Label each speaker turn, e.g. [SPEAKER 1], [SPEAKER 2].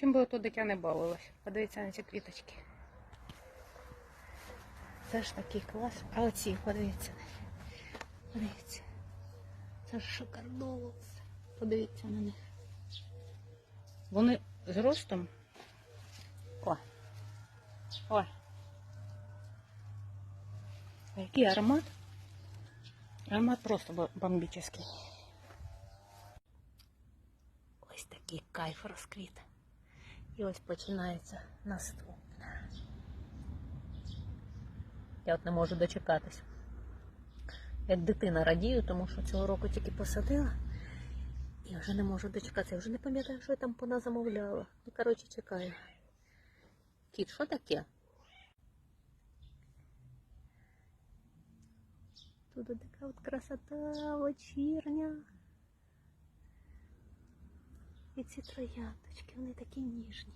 [SPEAKER 1] Чим би ото дитя не бавилось? Подивіться на ці квіточки. Це ж такий клас. А оці, подивіться. Подивіться. Це ж шикарно. Подивіться на них. Вони з ростом. О. О. Який аромат? Аромат просто бо- бомбічний. Ось такий кайф розквіт. І ось починається наступне. Я от не можу дочекатись. Як дитина радію, тому що цього року тільки посадила. І вже не можу дочекатися. Я вже не пам'ятаю, що я там пона замовляла. Ну, коротше, чекаю. Кіт, що таке? Тут така от красота вечірня. І ці трояндочки, вони такі ніжні.